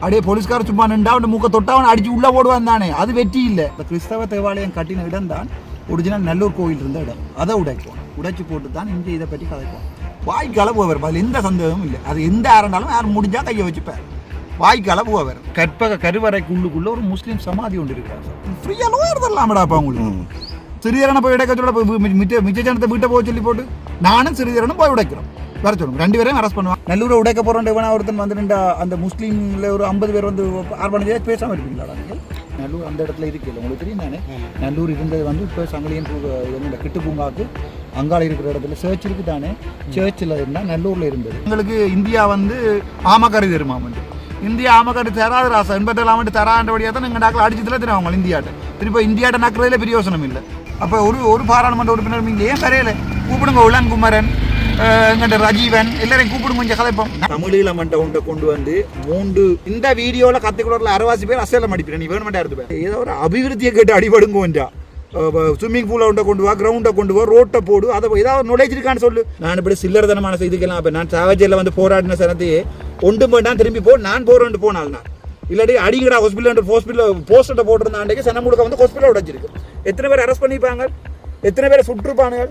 அப்படியே போலீஸ்கார சும்மா நின்றா அவன் மூக்க தொட்டா அவன் அடிச்சு உள்ள போடுவான் தானே அது வெற்றி இல்லை இந்த கிறிஸ்தவ தேவாலயம் கட்டின இடம் தான் ஒரிஜினல் நல்லூர் கோயில் இருந்த இடம் அதை உடைக்கும் உடைச்சு போட்டு தான் இங்கே இதை பற்றி கதைக்கும் வாய்க்கு அளவு வரும் அதில் எந்த சந்தேகமும் இல்லை அது எந்த யாருனாலும் யார் முடிஞ்சா கையை வச்சுப்பார் வாய்க்கு அளவு வரும் கற்பக கருவறைக்குள்ளுக்குள்ள ஒரு முஸ்லீம் சமாதி ஒன்று இருக்கிறார் ஃப்ரீயாக லோயர் தரலாமடாப்பா உங்களுக்கு சிறிதரனை போய் உடைக்க சொல்ல மிச்ச மிச்ச ஜனத்தை வீட்டை போக சொல்லி போட்டு நானும் சிறிதரனும் போய் உடைக்கிறோம் வர சொல்லுங்க. ரெண்டு பேரையும் அரெஸ்ட் பண்ணுவாங்க. நல்லூரை உடைக்க போகிறோம் இவனா ஒருத்தன் வந்து நின்றா அந்த முஸ்லீம்ல ஒரு ஐம்பது பேர் வந்து ஆர்ப்பாட்டம் செய்ய பேசாமல் இருப்பீங்களா நீங்கள் நல்லூர் அந்த இடத்துல இருக்குல்ல உங்களுக்கு தெரியும் தானே? நல்லூர் இருந்தது வந்து இப்போ சங்கலியன் இந்த கிட்டு பூங்காவுக்கு அங்காள இருக்கிற இடத்துல சர்ச் இருக்கு தானே? சர்ச்சில் இருந்தால் நல்லூரில் இருந்தது. எங்களுக்கு இந்தியா வந்து ஆமக்கரு வந்து? இந்தியா ஆமக்கரு தராது ராசா எண்பத்தேழாம் ஆண்டு தராண்டபடியாக தான் எங்கள் நாக்கில் அடிச்சு தர அவங்க இந்தியாட்ட. திருப்பி இந்தியாட்ட நக்கிறதுல பிரயோசனம் இல்லை. அப்போ ஒரு ஒரு பாராளுமன்ற உறுப்பினர் நீங்கள் ஏன் வரையலை? கூப்பிடுங்க உலன் குமரன். எங்கிட்ட ரஜீவன் எல்லாரையும் கூப்பிடுங்க கொஞ்சம் கதைப்போம் தமிழீழ மண்டை உண்டை கொண்டு வந்து மூன்று இந்த வீடியோவில் கத்துக்கூடல அரைவாசி பேர் அசேலம் அடிப்பேன் நீ வேணுமெண்டா இருந்து ஏதோ ஒரு அபிவிருத்தியை கேட்டு அடிபடுங்க கொஞ்சம் ஸ்விம்மிங் பூலை உண்டை கொண்டு வா கிரவுண்டை கொண்டு வா ரோட்டை போடு அதை ஏதாவது knowledge இருக்கான்னு சொல்லு நான் இப்படி சில்லறதனமான செய்திக்கலாம் அப்போ நான் சாவஜியில் வந்து போராடின சனத்தையே ஒன்று வேண்டாம் திரும்பி போ நான் போறேன்ட்டு போனால் நான் இல்லாட்டி அடிக்கடா ஹாஸ்பிட்டல் ஹாஸ்பிட்டல் போஸ்டர்ட்ட போட்டிருந்தாண்டே சனம் முழுக்க வந்து ஹாஸ்பிட்டல் உடைச்சிருக்கு எத்தனை பேர் அரெஸ்ட் பண்ணிப்பாங்க எத்தனை பேர் சுற்றுப்பானுங்க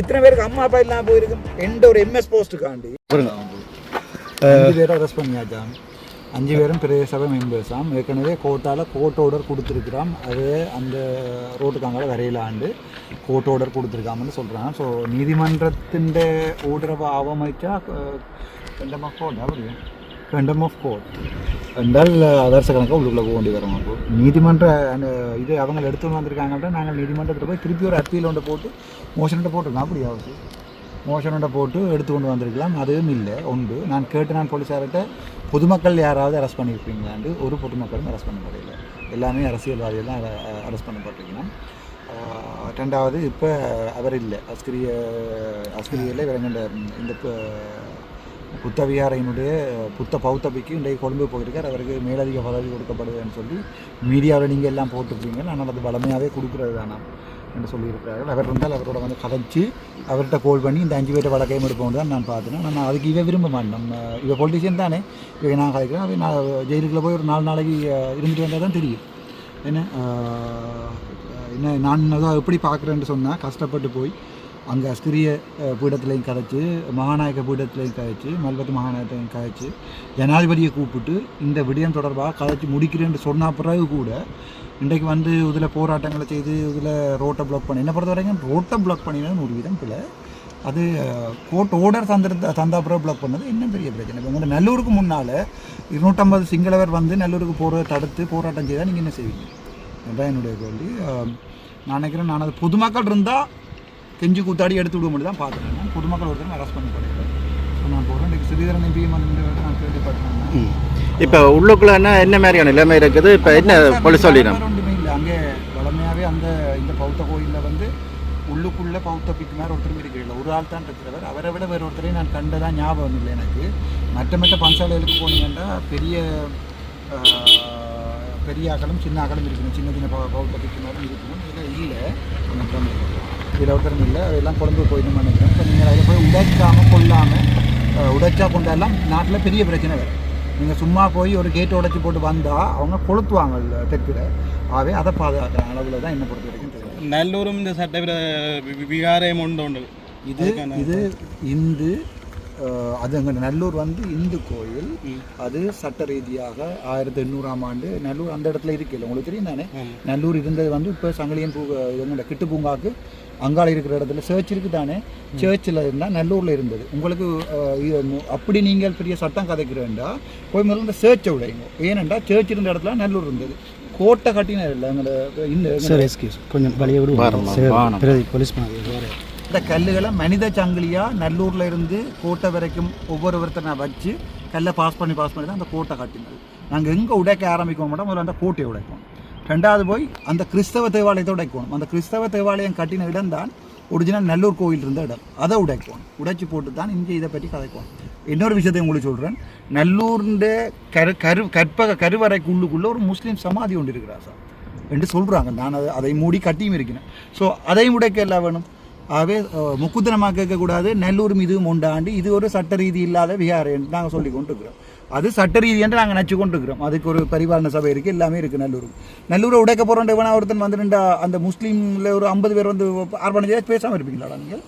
எத்தனை பேருக்கு அம்மா அப்பா இல்லாமல் போயிருக்கு எந்த ஒரு எம்எஸ் போஸ்ட்டுக்காண்டி அஞ்சு பேரை அரெஸ்ட் பண்ணியாச்சாம். அஞ்சு பேரும் பெரிய சபை மெம்பர்ஸாம் ஏற்கனவே கோர்ட்டால் கோர்ட் ஆர்டர் கொடுத்துருக்குறாம். அது அந்த ரோட்டுக்காங்கால வரையிலாண்டு கோர்ட் ஆர்டர் கொடுத்துருக்காமன்னு சொல்கிறாங்க ஸோ நீதிமன்றத்தின் ஓர்டரை அவமதிச்சா ரெண்டம் ஆஃப் கோர்ட் அப்படியா ரெண்டம் ஆஃப் கோர்ட் என்றால் அதரச கணக்காக உள்ளுக்குள்ளே போக வேண்டி வரும் அப்போ நீதிமன்ற அந்த இது அவங்க எடுத்து வந்திருக்காங்கன்னா நாங்கள் நீதிமன்றத்தில் போய் திருப்பி ஒரு அப்பீல் ஒன்று போட்டு மோஷன்கிட்ட போட்டிருக்கோம் அப்படி ஆகுது மோஷனோட போட்டு எடுத்து கொண்டு வந்திருக்கலாம் அதுவும் இல்லை உண்டு நான் கேட்டு நான் போலீஸார்கிட்ட பொதுமக்கள் யாராவது அரெஸ்ட் பண்ணியிருப்பீங்களாண்டு ஒரு பொதுமக்களும் அரெஸ்ட் பண்ண முடியல எல்லாமே அரசியல்வாதிகள் தான் அரெஸ்ட் பண்ணப்பட்டிருக்கணும் ரெண்டாவது இப்போ அவர் இல்லை அஸ்கிரிய அஸ்கிரியில் இவங்க இந்த புத்தவிகாரையினுடைய புத்த பௌத்தபிக்கு இன்றைக்கு கொழும்பு போயிருக்கார். அவருக்கு மேலதிக பதவி கொடுக்கப்படுதுன்னு சொல்லி மீடியாவில் நீங்கள் எல்லாம் போட்டிருப்பீங்க. ஆனால் அது பலமையாகவே கொடுக்குறது தானா என்று சொல்லியிருக்கிறார்கள். அவர் இருந்தால் அவரோட வந்து கதைச்சு அவர்கிட்ட கோல் பண்ணி இந்த அஞ்சு பேர்ட்ட வழக்கையும் எடுப்போம் தான் நான் பார்த்தேன். நான் அதுக்கு இவன் விரும்ப மாட்டேன். நம்ம இவன் பொலிட்டிஷியன் தானே. இவ நான் கதைக்கிறேன். அவன் நான் ஜெயிலுக்குள்ள போய் ஒரு நாலு நாளைக்கு இருந்துட்டு வந்தால் தான் தெரியும். என்ன என்ன நான் அதை எப்படி பார்க்குறேன்னு சொன்னால் கஷ்டப்பட்டு போய் அங்கே அஸ்திரிய பீடத்துலையும் கதைச்சு மகாநாயக பீடத்துலையும் கதைச்சு மல்வத்து மகாநாயகத்தையும் கதைச்சு ஜனாதிபதியை கூப்பிட்டு இந்த விடயம் தொடர்பாக கதைச்சு முடிக்கிறேன்னு சொன்ன பிறகு கூட இன்றைக்கு வந்து இதில் போராட்டங்களை செய்து இதில் ரோட்டை பிளாக் பண்ணி என்ன பொறுத்த வரைக்கும் ரோட்டை பிளாக் பண்ணினது ஒரு விதம் பிள்ளை அது கோர்ட் ஓர்டர் தந்திருந்த தந்தா பிளாக் பண்ணது இன்னும் பெரிய பிரச்சனை. இப்போ உங்கள் நல்லூருக்கு முன்னால் இருநூற்றம்பது சிங்களவர் வந்து நல்லூருக்கு போகிறத தடுத்து போராட்டம் செய்தால் நீங்கள் என்ன செய்வீங்க? அதுதான் என்னுடைய கேள்வி. நான் நினைக்கிறேன் நான் அது பொதுமக்கள் இருந்தால் கெஞ்சி கூத்தாடி எடுத்து விட மட்டும் தான் நான் பொதுமக்கள் ஒருத்தர் அரெஸ்ட் பண்ணி போகிறேன் ஸோ நான் போகிறேன் சிறிதரன் எம்பிஎம் நான் கேள்விப்பட்டேன் இப்போ உள்ளுக்குள்ள என்ன மாதிரியான நிலைமை இருக்குது? இப்போ என்ன போலீஸ் சொல்லிடும் ஒன்றுமே இல்லை. அங்கே வளமையாகவே அந்த இந்த பௌத்த கோயிலில் வந்து உள்ளுக்குள்ளே பௌத்த பிக்கு மாதிரி ஒருத்தரும் இருக்கிறில்ல ஒரு ஆள் தான் இருக்கிறவர். அவரை விட வேறு ஒருத்தரையும் நான் கண்டதான் ஞாபகம் இல்லை எனக்கு. மற்ற மற்ற பஞ்சாலைகளுக்கு போனீங்கன்னா பெரிய பெரிய ஆக்களும் சின்ன ஆக்களும் இருக்கணும் சின்ன சின்ன பௌத்த பிக்கு மாதிரி இருக்கணும் இதில் இல்லை. இதில் ஒருத்தரும் இல்லை அதெல்லாம் குழம்பு போயிடணும்னு நினைக்கிறேன். இப்போ நீங்கள் அதில் போய் உடைக்காமல் கொள்ளாமல் உடைச்சா கொண்டாலாம் நாட்டில் பெரிய பிரச்சனை வேறு. நீங்கள் சும்மா போய் ஒரு கேட் உடைச்சி போட்டு வந்தால் அவங்க கொளுத்துவாங்க தெற்கில். ஆகவே அதை பாதுகாக்கிற அளவில் தான் என்னை பொறுத்த வரைக்கும் தெரியும் நல்லூரும் இந்த சட்டவிர வி- விகாரயம் உண்டு உண்டு. இது இது இந்து அது அங்கே நல்லூர் வந்து இந்து கோயில். அது சட்ட ரீதியாக ஆயிரத்தி எண்ணூறாம் ஆண்டு நல்லூர் அந்த இடத்துல இருக்குல்ல உங்களுக்கு தெரியும் தானே? நல்லூர் இருந்தது வந்து இப்போ சங்கிலியன் பூ எங்கள்ட கிட்டு பூங்காக்கு அங்கால இருக்கிற இடத்துல சர்ச் இருக்கு தானே சர்ச்சில் இருந்தால் நல்லூரில் இருந்தது. உங்களுக்கு அப்படி நீங்கள் பெரிய சட்டம் கதைக்கிறேன்டா போய் முதல்ல இந்த சர்ச்சை விடைங்க ஏனென்றா சர்ச் இருந்த இடத்துல நல்லூர் இருந்தது. கோட்டை கட்டினர் இல்லை எங்களோட இந்த சார் எஸ்கியூஸ் கொஞ்சம் வழியை விடுவோம் போலீஸ் மாதிரி வேறு. இந்த கல்லுகளை மனித சங்கிலியா நல்லூர்ல இருந்து கோட்டை வரைக்கும் ஒவ்வொருவர்த்தனை வச்சு கல்லை பாஸ் பண்ணி பாஸ் பண்ணி தான் அந்த கோட்டை கட்டினது. நாங்கள் எங்கே உடைக்க ஆரம்பிக்க மாட்டோம் முதல்ல அந்த கோட்டையை உடைக்கணும் ரெண்டாவது போய் அந்த கிறிஸ்தவ தேவாலயத்தை உடைக்கணும். அந்த கிறிஸ்தவ தேவாலயம் கட்டின இடம் தான் ஒரிஜினல் நல்லூர் கோயில் இருந்த இடம். அதை உடைக்கணும். உடைச்சி போட்டு தான் இங்கே இதை பற்றி கதைக்கணும். இன்னொரு விஷயத்தை உங்களுக்கு சொல்கிறேன் நல்லூர்ன்ற கரு கரு கற்பக கருவறைக்குள்ளுக்குள்ள ஒரு முஸ்லீம் சமாதி ஒன்று இருக்கிறார் சார். என்று சொல்கிறாங்க நான் அதை அதை மூடி கட்டியும் இருக்கிறேன். ஸோ அதையும் உடைக்க எல்லாம் வேணும். ஆகவே முக்குத்தனமாக கேட்கக்கூடாது. நல்லூர் இதுவும் உண்டாண்டு இது ஒரு சட்ட ரீதி இல்லாத விகாரம் நாங்கள் சொல்லி கொண்டு இருக்கிறோம் அது சட்ட ரீதியாக நாங்கள் நச்சு கொண்டு இருக்கிறோம் அதுக்கு ஒரு பரிபாலன சபை இருக்குது எல்லாமே இருக்குது நல்லூர். நல்லூரை உடைக்க போகிறோம் வேணா ஒருத்தன் வந்து நின்றா அந்த முஸ்லீமில் ஒரு ஐம்பது பேர் வந்து செய்ய பேசாமல் இருப்பீங்களா நீங்கள்?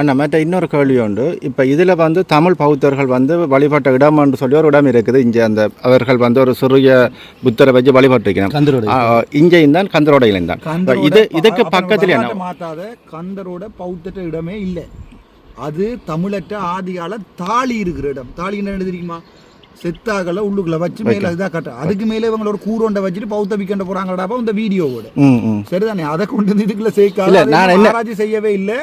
அண்ணா மற்ற இன்னொரு கேள்வி உண்டு. இப்போ இதில் வந்து தமிழ் பௌத்தர்கள் வந்து வழிபட்ட இடம்னு சொல்லி ஒரு இடம் இருக்குது. இங்கே அந்த அவர்கள் வந்து ஒரு சிறிய புத்தரை வச்சு வழிபட்டிருக்கணும் கந்தரோட. இங்கேயும் தான் கந்தரோடையிலும் தான். இது இதுக்கு பக்கத்துல என்ன? மாத்தாத கந்தரோட பௌத்தட்ட இடமே இல்லை. அது தமிழற்ற ஆதிகால தாலி இருக்கிற இடம். தாலி என்ன தெரியுமா செத்தாகல உள்ளுக்குள்ள வச்சு மேல இதாக கட்ட அதுக்கு மேலே இவங்க ஒரு கூரோண்டை வச்சுட்டு பௌத்த விக்கண்ட போறாங்கடாப்பா இந்த வீடியோவோட. சரிதானே? அதை கொண்டு வந்து இதுக்குள்ள சேர்க்காத ஆராய்ச்சி செய்யவே இல்லை.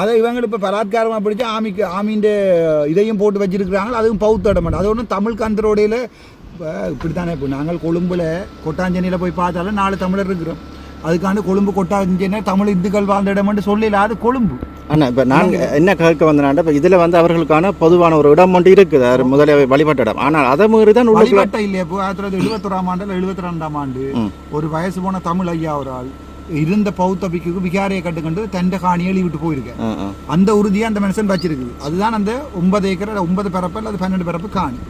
அதை இவங்க இப்ப பலாத்காரமா பிடிச்சு ஆமிக்கு ஆமீண்ட இதையும் போட்டு வச்சிருக்கிறாங்க அதுவும் பௌத்த இடம் அது ஒன்றும் தமிழ் கந்தரோடையில இப்போ இப்படித்தானே இப்போ நாங்கள் கொழும்புல கொட்டாஞ்சேனியில் போய் பார்த்தாலும் நாலு தமிழர் இருக்கிறோம். அதுக்காண்டு கொழும்பு கொட்டாஞ்சேனை தமிழ் இந்துக்கள் வாழ்ந்த இடம்னு சொல்லல அது கொழும்பு. அண்ணா இப்போ நான் என்ன கேட்க வந்தேன்னா இப்போ இதில் வந்து அவர்களுக்கான பொதுவான ஒரு இடம் ஒன்று இருக்குது அது முதல்ல வழிபட்ட இடம். ஆனால் அதை மீறி தான் வழிபட்ட இல்லையா இப்போ ஆயிரத்தி தொள்ளாயிரத்தி எழுபத்தொராம் ஆண்டு இல்லை எழுபத்தி ரெண்டாம் ஆண்டு. ஒரு வயசு போன தமிழ் ஐயா ஒரு ஆள் இருந்த பௌத்த பிக்குக்கு விகாரியை கட்டுக்கண்டு தண்டை காணி எழுதி விட்டு போயிருக்கேன். அந்த உறுதியை அந்த மனுஷன் வச்சிருக்குது. அதுதான் அந்த ஒன்பது ஏக்கர் ஒன்பது பிறப்பு அல்லது பன்னெண்டு பிறப்பு காணி.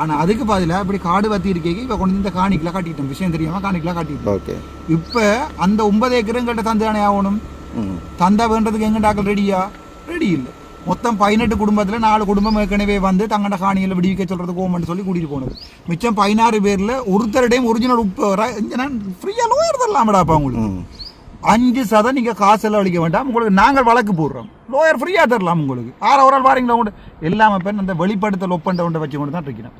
ஆனா அதுக்கு பதிலாக இப்படி காடு வத்தி இருக்கேங்க இப்போ கொண்டு இந்த காணிக்கெலாம் காட்டிட்டோம். விஷயம் தெரியாம காணிக்கெலாம் காட்டிட்டோம். இப்போ அந்த ஒன்பது ஏக்கருங்கிட்ட தந்தானே ஆகணும்? தந்தா வேண்டதுக்கு எங்கண்டாக்கள் ரெடியா ரெடி இல்லை. மொத்தம் பதினெட்டு குடும்பத்தில் நாலு குடும்பம் ஏற்கனவே வந்து தங்கட காணியில் விடுவிக்க சொல்கிறதுக்கு ஓமன்னு சொல்லி கூட்டிகிட்டு போனது. மிச்சம் பதினாறு பேரில் ஒருத்தருடையும் ஒரிஜினல் உப்பு ஃப்ரீயாக லோயர் தரலாமடாப்பா உங்களுக்கு ம். அஞ்சு சதம் நீங்கள் காசு எல்லாம் அளிக்க வேண்டாம். உங்களுக்கு நாங்கள் வழக்கு போடுறோம். லோயர் ஃப்ரீயாக தரலாம் உங்களுக்கு. ஆறு ஒரு ஆள் வாரீங்களா உங்களுக்கு எல்லாமே பேர் அந்த வெளிப்படுத்தல் ஒப்பந்த ஒன்றை வச்சு கொண்டு தான் இருக்கிறோம்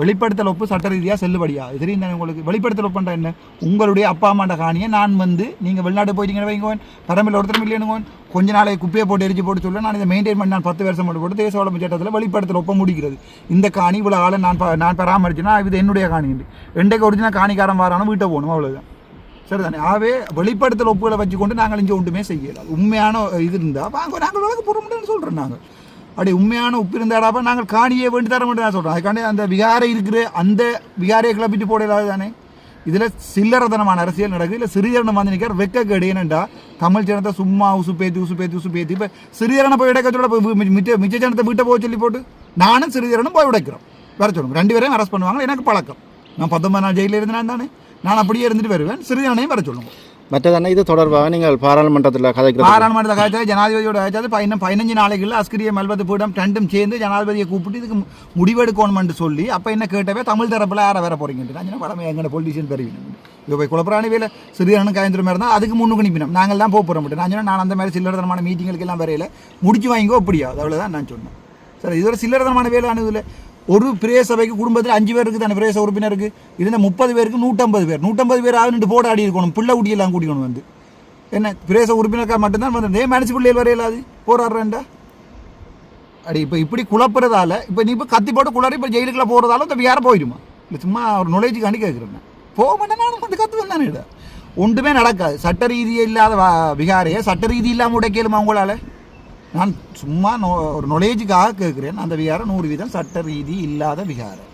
வெளிப்படுத்தல் ஒப்பு சட்ட ரீதியாக செல்லுபடியா? இது தெரியும் தானே உங்களுக்கு? வெளிப்படுத்தல் ஒப்புன்ற என்ன? உங்களுடைய அப்பா அம்மாண்ட காணியை நான் வந்து நீங்கள் வெளிநாடு போயிட்டீங்கன்னு வைங்கோன் பரம்பில் ஒருத்தர் இல்லைன்னு கொஞ்ச நாளை குப்பையை போட்டு எரிச்சு போட்டு சொல்ல நான் இதை மெயின்டைன் பண்ணி நான் பத்து வருஷம் போட்டு போட்டு தேச வளம் சட்டத்தில் வெளிப்படுத்தல் ஒப்பம் முடிக்கிறது. இந்த காணி இவ்வளோ ஆளை நான் ப- நான் பராமரிச்சுன்னா இது என்னுடைய காணி ரெண்டைக்கு ஒரிஜினல் காணிக்காரன் வாரானும் வீட்டை போகணும் அவ்வளோதான் சரிதானே? ஆகவே வெளிப்படுத்தல் ஒப்புகளை வச்சுக்கொண்டு நாங்கள் இங்கே ஒன்றுமே செய்யலாம் உண்மையான இது இருந்தால் வாங்க நாங்கள் வழக்கு போட முடியும்னு சொல்கிறோம் நாங்கள் அப்படி உண்மையான உப்பு இருந்தாடாப்ப நாங்கள் காணியை வேண்டி தர மட்டும் சொல்கிறோம் அதுக்காண்டி அந்த விகாரை இருக்கிற அந்த விகாரையை கிளப்பிட்டு போடலாது தானே? இதில் சில்லறதனமான அரசியல் நடக்குது. இல்லை சிறியரணம் வந்து நிற்கிற வெக்க கேடு தமிழ் ஜனத்தை சும்மா உசு பேத்தி உசு பேத்தி உசு பேத்தி. இப்போ சிறியரனை போய் உடைக்கச்சோட மிச்ச மிச்ச ஜனத்தை வீட்டை போக சொல்லி போட்டு நானும் சிறியரனும் போய் உடைக்கிறோம். வர சொல்லுங்க. ரெண்டு பேரையும் அரெஸ்ட் பண்ணுவாங்க எனக்கு பழக்கம். நான் பத்தொன்பது நாள் ஜெயிலில் இருந்தேன் தானே? நான் அப்படியே இருந்துட்டு வருவேன். சிறியரனையும் வர சொல்லுங்க. மற்றதானே இது தொடர்பாக நீங்கள் பாராளுமன்றத்தில் கதைக்கிறது பாராளுமன்ற காய்ச்சல் ஜனாதிபதியோட காய்ச்சல் பதினம் பதினஞ்சு நாளைக்குள்ள அஸ்கிரிய மல்பத்து பீடம் ரெண்டும் சேர்ந்து ஜனாதிபதியை கூப்பிட்டு இதுக்கு முடிவெடுக்கணும்னு சொல்லி அப்போ என்ன கேட்டவே தமிழ் தரப்பில் யாரை வேற போறீங்க படமே எங்கட பொலிட்டிஷியன் பெறுவீங்க இப்போ போய் குழப்பராணி வேலை சிறியனும் காயந்திரம் மாதிரி தான் அதுக்கு முன்னுக்கு நிற்பினோம் நாங்கள் தான் போக போகிறோம் நான் சொன்னேன் நான் அந்த மாதிரி சில்லறதனமான மீட்டிங்களுக்கு எல்லாம் வரையில முடிச்சு வாங்கிக்கோ அப்படியா அவ்வளோதான் நான் சொன்னேன் சரி இது ஒரு சில்லறதனமான வேலை அணுகுதில்லை ஒரு பிரேய சபைக்கு குடும்பத்தில் அஞ்சு பேர் இருக்குது அந்த பிரேச உறுப்பினருக்கு இருந்த முப்பது பேருக்கு நூற்றம்பது பேர். நூற்றம்பது பேர் ஆகுன்ட்டு போட ஆடி இருக்கணும். பிள்ளை குட்டியெல்லாம் கூட்டிக்கணும் வந்து. என்ன பிரேச உறுப்பினருக்காக மட்டும்தான் வந்து ஏன் மேனேஜ் பிள்ளைகள் வரையிலாது போராடுறேன்டா. அடி இப்போ இப்படி குழப்புறதால இப்போ நீ இப்போ கத்தி போட்டு குளறி இப்போ ஜெயிலுக்குள்ள போகிறதால இந்த வியார போயிடுமா இல்லை சும்மா ஒரு நுழைஞ்சுக்காண்டி கேட்குறேன் போக மாட்டேன் வந்து கற்று வந்தானே ஒன்றுமே நடக்காது. சட்ட ரீதியே இல்லாத விகாரையே விகாரையை சட்ட ரீதி இல்லாமல் உடைக்கலுமா உங்களால்? நான் சும்மா நோ ஒரு நொலேஜுக்காக கேட்குறேன். அந்த விகாரம் நூறு வீதம் சட்ட ரீதி இல்லாத விகாரம்.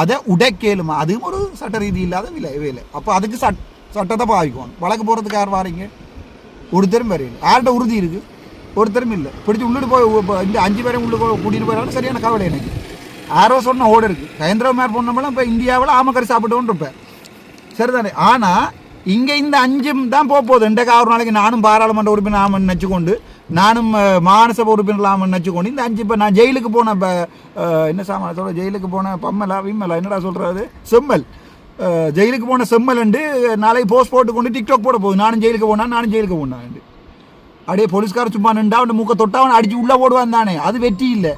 அதை உடைக்கலுமா? அதுவும் ஒரு சட்ட ரீதி இல்லாத விலை வேலை. அப்போ அதுக்கு சட் சட்டத்தை பாவிக்கணும். வழக்கு போகிறதுக்கு யார் வாரீங்க? ஒருத்தரும் வரையில் யார்கிட்ட உறுதி இருக்குது ஒருத்தரும் இல்லை. பிடிச்சி உள்ளிட்டு போய் இந்த அஞ்சு பேரும் உள்ளே கூட்டிகிட்டு போயிடாலும் சரியான கவலை எனக்கு. யாரோ சொன்ன ஓடு இருக்குது கயந்திரமார் பொண்ணமெல்லாம் இப்போ இந்தியாவில் ஆமக்கறி சாப்பிட்டோன்னு இருப்பேன். சரிதானே? ஆனால் இங்கே இந்த அஞ்சும் தான் போக போகுது. இன்றைக்கு ஆறு நாளைக்கு நானும் பாராளுமன்ற உறுப்பினர் ஆமன் நினச்சிக்கொண்டு நானும் அஹ், உறுப்பினர்லாம் உறுப்பினர் ஆமன் நினச்சிக்கொண்டு இந்த அஞ்சு இப்போ நான் ஜெயிலுக்கு போன இப்போ என்ன சாமான சொல்ல ஜெயிலுக்கு போன பம்மலா விம்மலா என்னடா சொல்கிறது செம்மல். ஜெயிலுக்கு போன செம்மல்ண்டு நாளைக்கு போஸ்ட் போட்டு கொண்டு டிக்டாக் போட போகுது. நானும் ஜெயிலுக்கு போனா நானும் ஜெயிலுக்கு போனான் அப்படியே போலீஸ்கார சும்மா நின்றா அவன் மூக்க தொட்டா அவன் அடிச்சு உள்ளே போடுவான் தானே. அது வெற்றி இல்லை.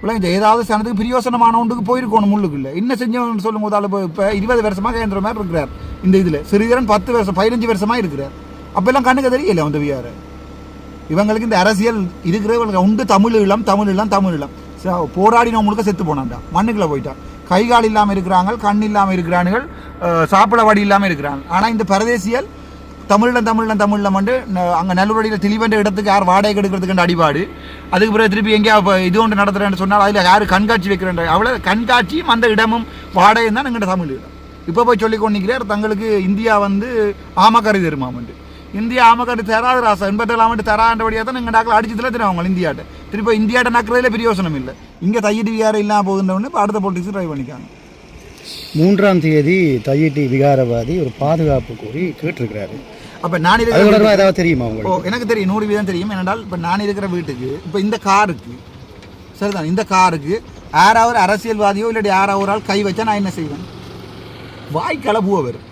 பிள்ளைங்க ஏதாவது சனத்துக்கு பிரியோசனமானவனுக்கு போயிருக்கணும் முள்ளுக்குள்ள என்ன செஞ்சவன் சொல்லும் போது ஆளு இப்போ இருபது வருஷமாக கேந்திர மாதிரி இருக்கிறார். இந்த இதில் சிறிதரன் பத்து வருஷம் பதினஞ்சு வருஷமாக இருக்கிறார். அப்போல்லாம் கண்ணுக்கு தெரியல அந்த வியார இவங்களுக்கு இந்த அரசியல் இருக்கிறவங்களுக்கு உண்டு. தமிழ் இளம் தமிழ் இளம் தமிழ் இளம். ச- போராடினவங்களுக்கு செத்து போனான்டா. மண்ணுக்குள்ள போயிட்டான் கை கால் இல்லாமல் இருக்கிறாங்க கண் இல்லாமல் இருக்கிறானுகள் சாப்பிட வடி இல்லாமல் இருக்கிறாங்க. ஆனால் இந்த பரதேசியல் தமிழில் தமிழில் தமிழில் வந்து அங்கே நல்லூரடியில் தெளிவென்ற இடத்துக்கு யார் வாடகை எடுக்கிறதுக்கு அடிபாடு. அதுக்கு பிறகு திருப்பி எங்கேயா இப்போ இது ஒன்று நடத்துகிறேன்னு சொன்னால் அதில் யார் கண்காட்சி வைக்கிறேன் அவ்வளோ கண்காட்சியும் அந்த இடமும் வாடகையும் தான் எங்கிட்ட தமிழ் இப்போ போய் சொல்லி கொண்டிருக்கிறார் தங்களுக்கு இந்தியா வந்து ஆமக்கரை தருமாமண்டு. இந்தியா ஆமக்கறி தராது ராசா. எண்பத்தேழாம் ஆண்டு தராண்டபடியாக தான் எங்கள் டாக்கள் அடிச்சதுல தெரியும் அவங்க இந்தியாட்ட. திரும்ப இந்தியாட்ட நக்கிறதுல பிரயோசனம் இல்லை. இங்கே தையீட்டு விகாரம் இல்லாமல் போகுதுன்னு இப்போ அடுத்த பொலிட்டிக்ஸ் ட்ரை பண்ணிக்காங்க. மூன்றாம் தேதி தையிட்டி விகாரவாதி ஒரு பாதுகாப்பு கோரி கேட்டிருக்கிறாரு. அப்போ நான் இருக்கிற ஏதாவது தெரியுமா ஓ எனக்கு தெரியும். நூறு வீதம் தெரியும். ஏனென்றால் இப்போ நான் இருக்கிற வீட்டுக்கு இப்போ இந்த காருக்கு சரிதான் இந்த காருக்கு யாராவது அரசியல்வாதியோ இல்லாட்டி யாராவது ஒரு ஆள் கை வச்சா நான் என்ன செய்வேன்? வாய் கலப்புவ வரும்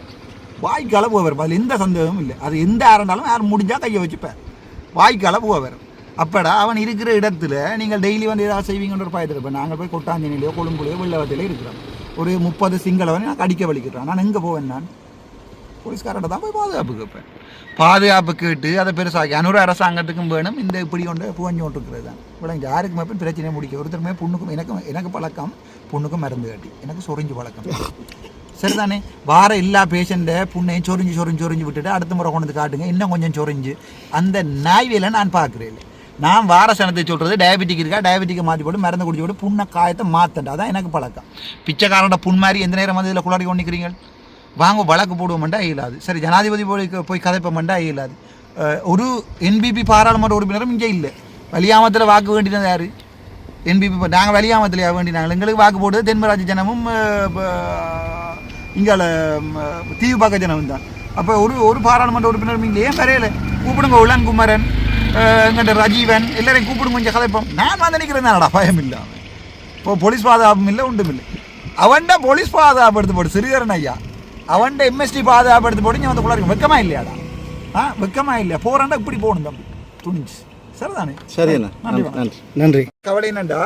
வாய்க்கால கலப்புவ வரும் அதில் எந்த சந்தேகமும் இல்லை. அது எந்த யார் இருந்தாலும் யார் முடிஞ்சால் கையை வச்சுப்பேன். வாய்க்கால கலப்புவ வரும் அப்படா அவன் இருக்கிற இடத்துல நீங்கள் டெய்லி வந்து ஏதாவது செய்வீங்கன்ற ஒரு பயத்தில் இப்போ நாங்கள் போய் கொட்டாஞ்சனிலையோ கொழும்புலையோ வெள்ளவத்திலையோ இருக்கிறோம். ஒரு முப்பது சிங்களவன் நான் அடிக்க வலிக்கிறான். நான் எங்கே போவேன் நான்? போலீஸ்காரர்கிட்ட தான் போய் பாதுகாப்பு கேட்பேன். பாதுகாப்பு கேட்டு அதை பெருசாக்கி அனுர அரசாங்கத்துக்கும் வேணும். இந்த இப்படி கொண்டு புகஞ்சு கொண்டிருக்கிறது தான். விளங்கி யாருக்குமே போய் பிரச்சனையை முடிக்க ஒருத்தருமே பொண்ணுக்கும் எனக்கும் எனக்கு பழக்கம் பொண்ணுக்கும் மருந்து காட்டி எனக்கு சொரிஞ்சு பழக்கம். சரிதானே? வார இல்லா பேஷண்ட்டை புண்ணையும் சொரிஞ்சு சொரிஞ்சு சொரிஞ்சு விட்டுட்டு அடுத்த முறை கொண்டு வந்து காட்டுங்க. இன்னும் கொஞ்சம் சொரிஞ்சு. அந்த நாய்வேலை நான் பார்க்குறேன். நான் வார சனத்தை சொல்கிறது டயபெட்டிக் இருக்கா? டயபெட்டிக்கை மாற்றி போட்டு மருந்து குடிச்சு போட்டு புண்ணை காயத்தை மாற்றண்டா அதான் எனக்கு பழக்கம். பிச்சைக்காரனோட புண் மாதிரி எந்த நேரம் வந்து இதில் குளாடி கொண்டு வாங்க வழக்கு போடுவோம்டா இயலாது. சரி ஜனாதிபதி போய் போய் கதைப்போம்டா இயலாது. ஒரு என்பிபி பாராளுமன்ற உறுப்பினரும் இங்கே இல்லை. வலியாமத்தில் வாக்கு வேண்டினது யார்? என்பிபி நாங்கள் வலியாமத்தில் வேண்டினாங்க. எங்களுக்கு வாக்கு போட்டது தென்மராஜ் ஜனமும் இங்கால தீவுபாக்க ஜனமும் தான் அப்போ ஒரு ஒரு பாராளுமன்ற உறுப்பினரும் இங்கே ஏன் வரையல கூப்பிடுங்க உலன் குமரன் எங்கிட்ட ரஜீவன் எல்லாரையும் கூப்பிடுங்க கொஞ்சம் கதைப்போம். நான் வந்து நிற்கிறேன் தானடா பயம் இல்லாமல் இப்போ போலீஸ் பாதுகாப்பும் இல்லை ஒன்றும் இல்லை. அவன்ட போலீஸ் பாதுகாப்பு எடுத்து போடு சிறிதரன் ஐயா. அவன்ட எம்எஸ்டி பாதுகாப்பு எடுத்து போட்டு இங்கே வந்து குள்ளாருக்கு வெக்கமா இல்லையாடா? ஆ வெக்கமா இல்லையா போறாண்டா இப்படி போகணும் தம்பி. துணிஞ்சு. சரிதானே? சரியண்ணா நன்றி நன்றி கவலை என்னண்டா?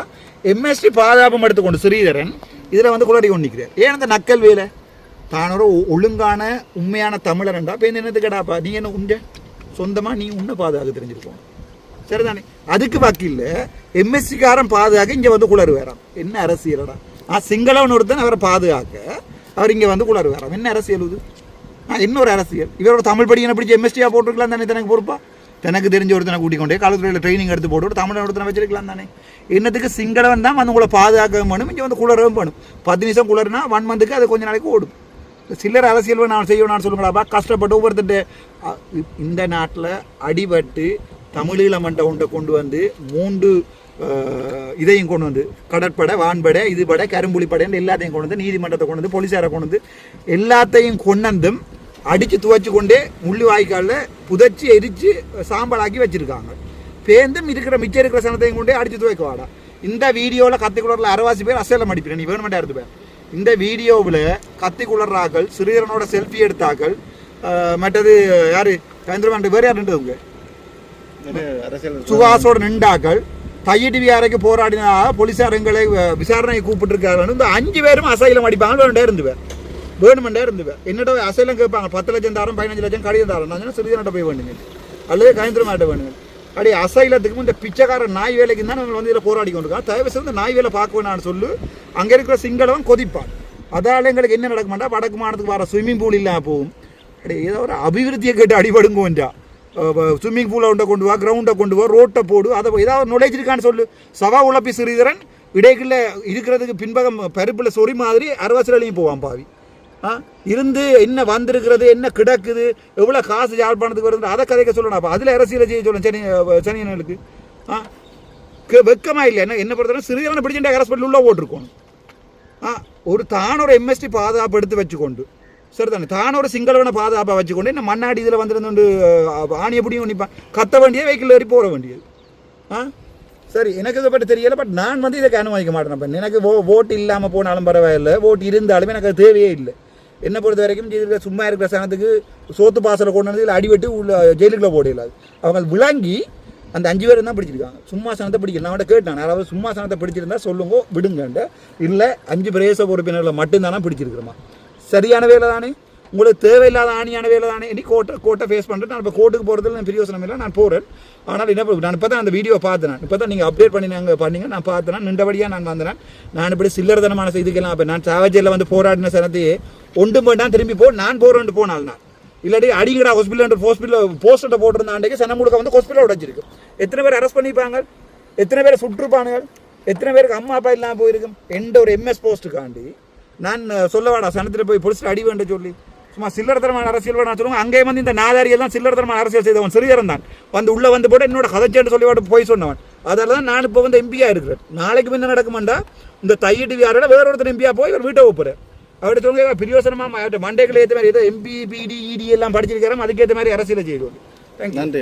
எம்எஸ்டி பாதுகாப்பும் எடுத்துக்கொண்டு ஸ்ரீதரன் இதில் வந்து குளறி கொண்டு நிற்கிறார் ஏன் அந்த நக்கல் வேலை? தான் ஒரு ஒ- ஒழுங்கான உண்மையான தமிழரண்டா இப்போ என்னது கேடாப்பா நீ என்ன உண்ட? சொந்தமாக நீ உன்னை பாதுகாக்க தெரிஞ்சிருக்கோம். சரிதானே? அதுக்கு வக்கீல்ல எம்எஸ்சிக்காரன் பாதுகாக்க இங்கே வந்து குளறு வேறாம். என்ன அரசியலடா? ஆ சிங்களவன் ஒருத்தன் அவரை பாதுகாக்க அவர் இங்கே வந்து குளறு வேறாம். என்ன அரசியல் இது? ஆ இன்னொரு அரசியல். இவரோட தமிழ் படிக்கணும் பிடிச்சி எம்எஸ்டியாக போட்டிருக்கலாம் தானே தனக்கு பொறுப்பா? தனக்கு தெரிஞ்ச ஒருத்தனை கூட்டிக் கொண்டே காலத்துறையில் ட்ரைனிங் எடுத்து போட்டு தமிழன் ஒருத்தனை வச்சிருக்கலாம் தானே? என்னத்துக்கு சிங்களவன் தான் வந்து உங்களை பாதுகாக்கவும் வேணும் இங்கே வந்து குளரவும் வேணும். பத்து நிமிஷம் குளர்னா ஒன் மந்த்துக்கு அது கொஞ்சம் நாளைக்கு ஓடும். சிலர் அரசியல் நான் செய்யணும் சொல்லுங்களாப்பா கஷ்டப்பட்டு ஒவ்வொருத்தட்டு இந்த நாட்டில் அடிபட்டு தமிழீழமன்ட்ட ஒன்றை கொண்டு வந்து மூன்று இதையும் கொண்டு வந்து கடற்படை வான்படை இதுபடை கரும்புலிப்படைன்னு எல்லாத்தையும் கொண்டு வந்து நீதிமன்றத்தை கொண்டு வந்து போலீஸாரை கொண்டு வந்து எல்லாத்தையும் கொண்டந்தும் அடித்து துவைச்சு கொண்டே முள்ளு வாய்க்காலில் புதைச்சி எரித்து சாம்பலாக்கி வச்சுருக்காங்க. பேந்தும் இருக்கிற மிச்சம் இருக்கிற சனத்தையும் கொண்டே அடித்து துவைக்க வாடா இந்த வீடியோவில் கத்திக்குளரில் அரைவாசி பேர் அசேலம் அடிப்பேன் நீ வேணுமெண்டா எடுத்து பேர் இந்த வீடியோவில் கத்திக்குளராக்கள் சிறுவனோட செல்ஃபி எடுத்தாக்கள் மற்றது யார்? கந்திரமாண்டு வேறு யார் நின்றவங்க சுகாசோட நின்றாக்கள் தையிட்டு வியாரைக்கு போராடினா போலீசார் எங்களை விசாரணையை கூப்பிட்டுருக்காருன்னு இந்த அஞ்சு பேரும் அசைலம் அடிப்பாங்க. வேணுண்டே இருந்துவேன் வேணுமெண்டே இருந்துவேன் என்னோட அசைலம் கேட்பாங்க? பத்து லட்சம் தாரம் பதினஞ்சு லட்சம் கடிதம் தாரம் நான் சொன்னா சிறிதனட்ட போய் வேணுங்க. அல்லது கயந்திரமாட்ட வேணுங்க. அப்படியே அசைலத்துக்கும் இந்த பிச்சைக்கார நாய் வேலைக்கு தான் நம்ம வந்து இதில் போராடி கொண்டிருக்கோம் தயவு செய்து நாய் வேலை பார்க்க வேணாம்னு சொல்லு. அங்கே இருக்கிற சிங்களவன் கொதிப்பான். அதால எங்களுக்கு என்ன நடக்க மாட்டா? வடக்கு மாநிலத்துக்கு வர ஸ்விம்மிங் பூல் இல்லாமல் போகும். அப்படியே ஏதோ ஒரு அபிவிருத்தியை கேட்டு அடிபடுங்கோன்றா ஸ்விம்மிங் பூலை உண்டை கொண்டு வா கிரவுண்டை கொண்டு வா ரோட்டை போடு. அதை ஏதாவது நுழைஞ்சு இருக்கான்னு சொல்லு. சவா உழப்பி சிறிதரன் இடைக்குள்ள இருக்கிறதுக்கு பின்பகம் பருப்பில் சொறி மாதிரி அரவசலையும் போவான் பாவி. இருந்து என்ன வந்திருக்கிறது என்ன கிடக்குது எவ்வளோ காசு யாழ்ப்பாணத்துக்கு வருது அதை கதைக்க சொல்லணும் அப்போ. அதில் அரசியலை செய்ய சொல்லணும் சனி சனியனுக்கு ஆ? க- இல்லை. என்ன என்ன பொறுத்தவரை சிறுவனை பிடிச்சிட்டு ஹாஸ்பிட்டல் உள்ளே போட்டிருக்கணும் ஆ? ஒரு தானோட எம்எஸ்டி பாதுகாப்பு எடுத்து வச்சுக்கொண்டு. சரிதானே? தானோட சிங்களவனை பாதுகாப்பாக வச்சுக்கொண்டு என்ன மண்ணாடி இதில் வந்துருந்து ஆணியை பிடியும் நிற்பான் கத்த வேண்டிய வெஹிக்கிள் ஏறி போட வேண்டியது. ஆ? சரி எனக்கு இதை பற்றி தெரியலை பட் நான் வந்து இதை அனுமதிக்க மாட்டேன் எனக்கு ஓ ஓட்டு இல்லாமல் போனாலும் பரவாயில்லை. ஓட்டு இருந்தாலும் எனக்கு அது தேவையே இல்லை. என்னை பொறுத்த வரைக்கும் இதுல சும்மா இருக்கிற சனத்துக்கு சோத்து பாசலை கொண்டு வந்து இதில் அடிபட்டு உள்ள ஜெயிலுக்குள்ளே போடலாது அவங்க அது விளங்கி அந்த அஞ்சு பேரும் தான் பிடிச்சிருக்காங்க. சும்மா சனத்தை பிடிக்கல. நான் அவன்கிட்ட கேட்டேன். அதாவது சும்மா சனத்தை பிடிச்சிருந்தா சொல்லுங்க விடுங்கன்ட்டு இல்லை அஞ்சு பிரதேச உறுப்பினர்களை மட்டும்தானா பிடிச்சிருக்கிறோமா? சரியான வேலை தானே? உங்களுக்கு தேவையில்லாத ஆணியான வேலை தானே? இனி கோட்டை கோட்டை ஃபேஸ் பண்ணுறேன் நான் இப்போ கோர்ட்டுக்கு போகிறதுல நான் பிரியோசனம் இல்லை நான் போகிறேன் ஆனால் என்ன நான் இப்போ தான் அந்த வீடியோ பார்த்தேன். இப்போ தான் நீங்கள் அப்டேட் பண்ணி நாங்கள் பண்ணீங்க. நான் பார்த்தேன். நின்றபடியாக நான் வந்தேன். நான் இப்படி சில்லறதனமான செய்திக்கெல்லாம் அப்போ நான் சாவஜியில் வந்து போராடின சனத்தையே ஒன்றும் வேண்டாம் திரும்பி போ நான் போகிறேன்ட்டு போனால் நான். இல்லாட்டி அடிங்கடா ஹாஸ்பிட்டல் ஹாஸ்பிட்டல் போஸ்ட்டை போட்டிருந்த அன்றைக்கு சனம் முழுக்க வந்து ஹாஸ்பிட்டல் உடைச்சிருக்கு எத்தனை பேர் அரெஸ்ட் பண்ணிப்பாங்க? எத்தனை பேர் சுற்றுப்பானுங்க எத்தனை பேருக்கு அம்மா அப்பா இல்லாமல் போயிருக்கும்? எந்த ஒரு எம்எஸ் போஸ்ட்டுக்காண்டி நான் சொல்லவாடா சனத்தில் போய் பொலிசில் அடி வேண்டும் சொல்லி. சும்மா சில்லறத்தனமான அரசியல் நான் சொல்லுவாங்க. அங்கே வந்து இந்த நாதாரியெல்லாம் சில்லறத்தனமான அரசியல் செய்தவன் சிறியரன் தான். வந்து உள்ளே வந்து போட்டு என்னோட கதைச்சேன்னு சொல்லி வாட்டு போய் சொன்னவன். அதில் தான் நான் இப்போ வந்து எம்பியா இருக்கிறேன். நாளைக்கு முன்ன நடக்குமாண்டா? இந்த தையிட்டு வியாரோட வேற ஒருத்தர் எம்பியா போய் இவர் வீட்டை வைப்பாரு அவர்கிட்ட சொல்லுங்க பிரியோசனமாக அவர்கிட்ட மண்டைகளை ஏற்ற மாதிரி ஏதோ எம்பி பிடி இடி எல்லாம் படிச்சிருக்கிறோம் அதுக்கேற்ற மாதிரி அரசியலை செய்வோம் நன்றி